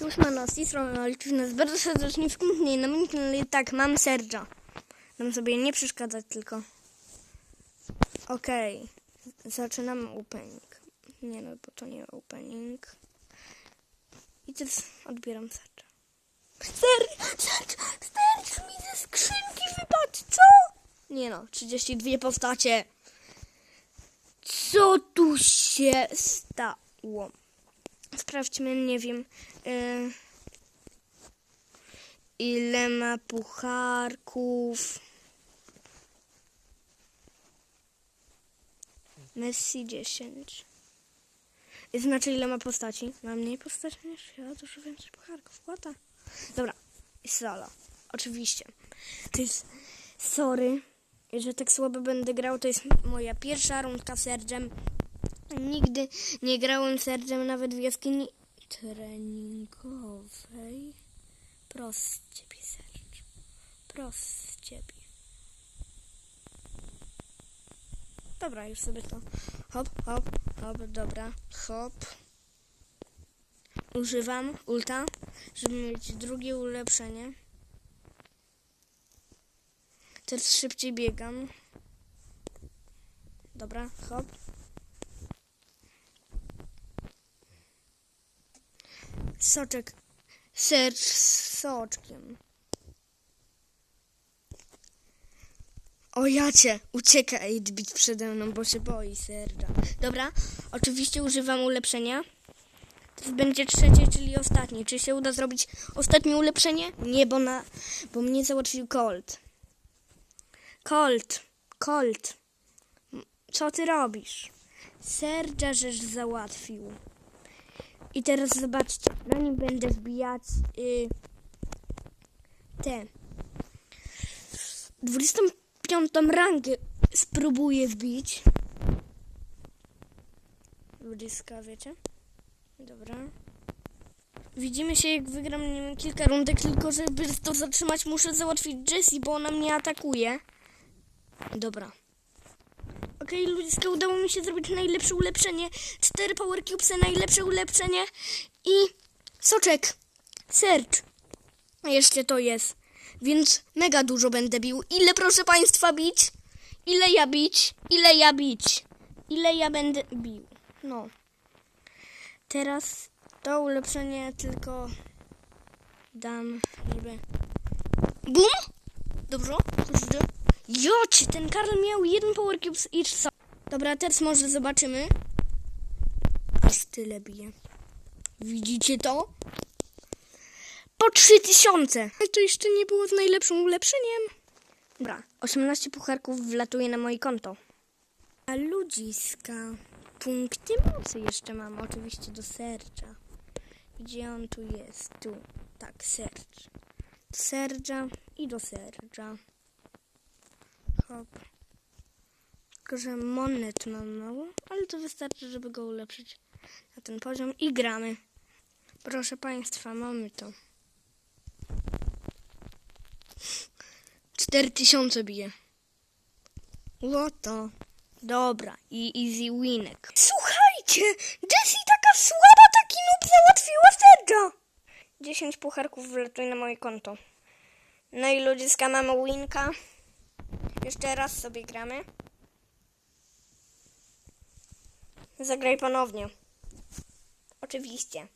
Już ma nas i czy nas bardzo serdecznie wkątnie na mnie, ale tak, mam Sergia. Dam sobie nie przeszkadzać tylko. Okej, zaczynamy opening. Nie no, bo to nie opening. I teraz odbieram Sergia. Ser, Serge mi ze skrzynki wypadł, co? Nie no, 32 postacie. Co tu się stało? Sprawdźmy, nie wiem, y, ile ma pucharków. Messi 10. Znaczy, ile ma postaci? Ma mniej postaci niż ja, dużo więcej pucharków. Łata. Dobra, i solo. Oczywiście. To jest, sorry, że tak słabo będę grał. To jest moja pierwsza rundka Sergem. Nigdy nie grałem Sergem nawet w jaskini treningowej. Prost ciebie, Serge. Prost ciebie. Dobra, już sobie to. Hop, hop, hop, dobra. Hop. Używam ulta, żeby mieć drugie ulepszenie. Teraz szybciej biegam. Dobra, hop. Soczek. Sercz z soczkiem. O jacie, ucieka 8-bit przede mną, bo się boi serda. Dobra, oczywiście używam ulepszenia. Teraz będzie trzecie, czyli ostatnie. Czy się uda zrobić ostatnie ulepszenie? Nie, bo, na, bo mnie załatwił Colt. Colt, Colt, co ty robisz? Serdzia żeś załatwił. I teraz zobaczcie, na nim będę wbijać y, te 25 rangę spróbuję wbić. 20, wiecie? Dobra. Widzimy się jak wygram nie wiem, kilka rundek, tylko żeby to zatrzymać muszę załatwić Jessie, bo ona mnie atakuje. Dobra. Okej, ludziska, udało mi się zrobić najlepsze ulepszenie. Cztery Power Cubesy, najlepsze ulepszenie. I soczek. Sercz. Jeszcze to jest. Więc mega dużo będę bił. Ile proszę państwa bić? Ile ja bić? Ile ja bić? Ile ja będę bił? No. Teraz to ulepszenie tylko dam niby. Bum! Dobrze? Dobrze. Jocie, ten Karl miał jeden Power Cubes co? Dobra, teraz może zobaczymy. Aż tyle bije. Widzicie to? Po 3000! Ale to jeszcze nie było z najlepszym ulepszeniem. Dobra, 18 pucharków wlatuje na moje konto. A ludziska. Punkty mocy jeszcze mam, oczywiście do serca. Gdzie on tu jest? Tu. Tak, sercz. Do serca i do serca. Hop. Tylko, że monet mam mało, ale to wystarczy, żeby go ulepszyć na ten poziom i gramy. Proszę Państwa, mamy to. 4000 bije. Łoto. Dobra, i easy winek. Słuchajcie, Jessie taka słaba, taki noob załatwiła Serge'a. 10 pucharków wlatuje na moje konto. No i ludziska mamy winka. Jeszcze raz sobie gramy. Zagraj ponownie. Oczywiście.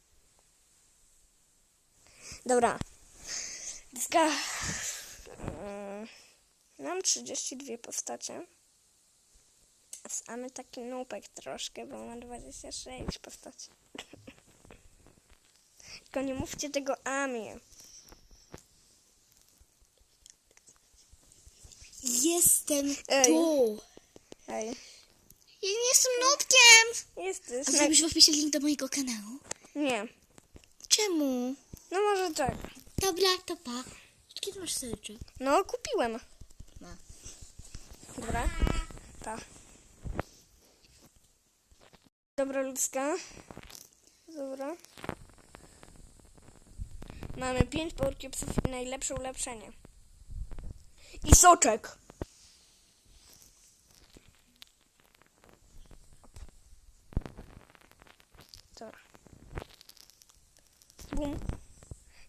Dobra. Zga... Mm, Mam 32 postacie. Samy taki nupek troszkę, bo ma 26 postaci. Tylko nie mówcie tego Amie. Jestem Ej. tu. Hej. Ja nie jestem nubkiem. Jesteś. A Na... zrobisz w opisie link do mojego kanału? Nie. Czemu? No może tak. Dobra, to pa. Kiedy masz serce? No, kupiłem. No. Dobra. Pa. Dobra, ludzka. Dobra. Mamy 5 Power Cubesów i najlepsze ulepszenie. I soczek. Bum.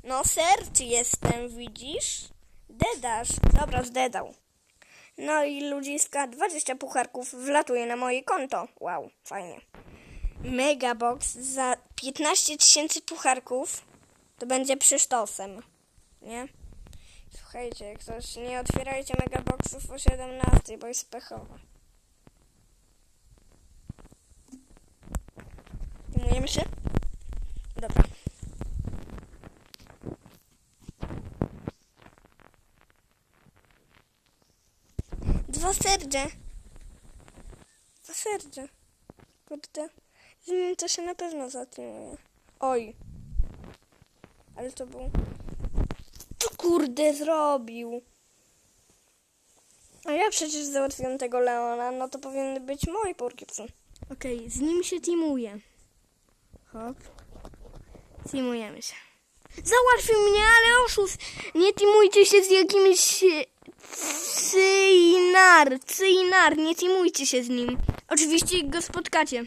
No sercz jestem, widzisz? Dedasz. Dobra, zdedał. No i ludziska, 20 pucharków wlatuje na moje konto. Wow, fajnie. Megabox za 15 tysięcy pucharków to będzie przysztosem. Nie? Słuchajcie, ktoś nie otwierajcie megaboxów o 17, bo jest pechowa. Zajmujemy się? Dobra. Dwa serce. Dwa serce. Kurde. Z nim to się na pewno zatrzymuje. Oj. Ale to był... Co kurde zrobił? A ja przecież załatwiłem tego Leona, no to powinny być moje Purkipsy. Okej, z nim się teamuje. Hop. Teamujemy się. Załatwił mnie, ale oszust! Nie teamujcie się z jakimś... Cynar, Cynar, nie teamujcie się z nim. Oczywiście go spotkacie.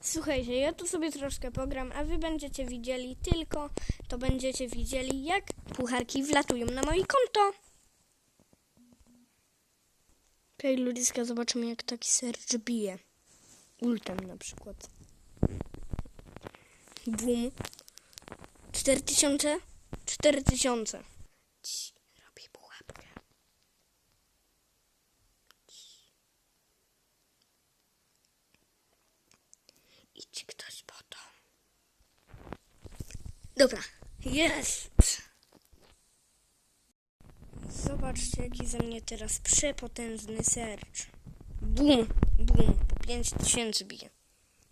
Słuchajcie, ja tu sobie troszkę pogram, a wy będziecie widzieli tylko, to będziecie widzieli, jak pucharki wlatują na moje konto. Okej, ludziska, zobaczymy, jak taki sercz bije. Ultem na przykład. Bum. 4000? 4000. Ci, robi pułapkę. Idź ktoś po to. Dobra, jest! Zobaczcie, jaki ze mnie teraz przepotężny sercz. Bum, bum, po 5000 bije.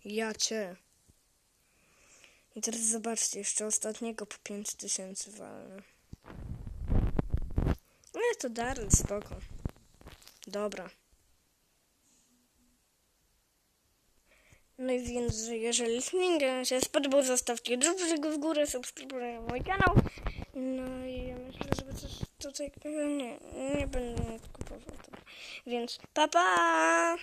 Ja cię. I teraz zobaczcie, jeszcze ostatniego po 5000 walne. No to Daryl, spoko. Dobra. No i więc, że jeżeli filmik się spodobał, zostawcie dużego w górę, subskrybujcie mój kanał. No i ja myślę, żeby coś tutaj... Nie, nie będę kupował. Więc pa pa!